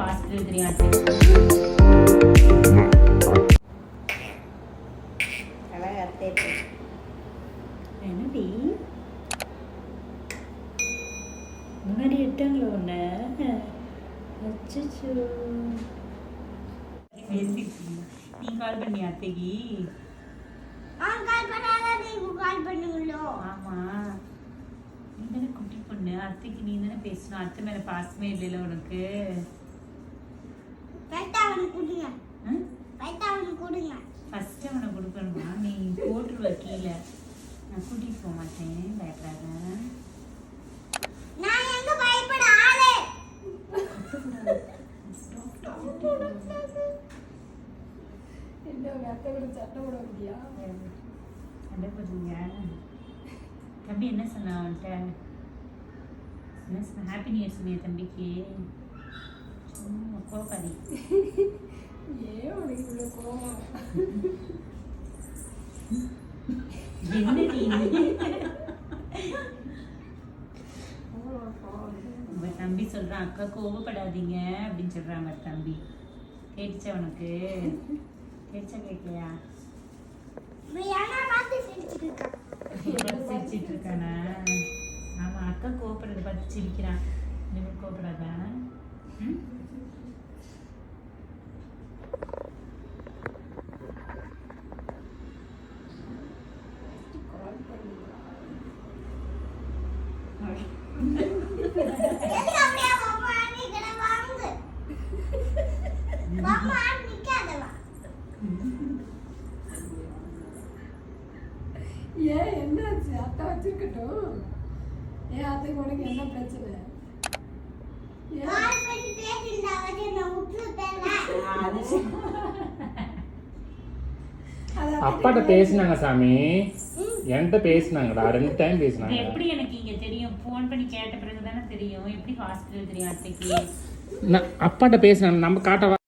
Hospital தெரியும் என்னடி முன்னாடி எட்டாங்களோ உன்ன அச்சோ நீ கால் பண்ணியா அத்தைக்கு அவன் கால் பண்ணாத நீங்க கால் பண்ணுங்களோ ஆமா. நீ தானே குட்டி பொண்ணு. அத்தைக்கு நீ தானே பேசணும். அத்தை மேல பாசமே இல்லைல்ல உனக்கு. அவனுக்கு கொடுங்க அவனுக்கு கொடுங்க ஃபர்ஸ்ட் அவனை கொடுக்கணுமா? நீ போட்டுருவ கீழே நான் கூட்டிட்டு போக மாட்டேன். பயப்படாத. நான் எங்க பயப்பட ஆளே? சண்டை போடுறீங்க? தம்பி என்ன சொன்னா அவன்கிட்ட? என்ன சொன்ன? ஹாப்பி நியூ இயர் சொன்னிய தம்பிக்கு. கோபாதி என்ன நீ உங்க தம்பி சொல்றான் அக்கா கோவப்படாதீங்க. அப்படின்னு சொல்றான் அவர் தம்பி கேட்டுச்சா உனக்கு கேட்டுச்சா கேட்கலையா சிரிச்சுட்டு இருக்கான் சிரிச்சிட்டு இருக்கானா ஆமா அக்கா கோவப்படுறத பார்த்து சிரிக்கிறான் இனிமேல் கோவப்படாதா ஏன் என்னாச்சு? அத்தை வச்சிருக்கட்டும். ஏன் அத்தைக்கு உனக்கு என்ன பிரச்சனை ஏன்? கால் பண்ணி பேசியிருந்தா வச்சு நான் விட்டுருப்பேன்ல அது அது அத்தைக்கு அப்பாட்ட பேசினாங்க சாமி. என்கிட்ட பேசினாங்கடா. ரெண்டு டைம் பேசினாங்க. எப்படி எனக்கு இங்க தெரியும்? ஃபோன் பண்ணி கேட்ட பிறகு தானே தெரியும். எப்படி ஹாஸ்பிட்டல் தெரியும் அத்தைக்கு? அப்பாட்ட பேசினாங்க. நம்ம காட்ட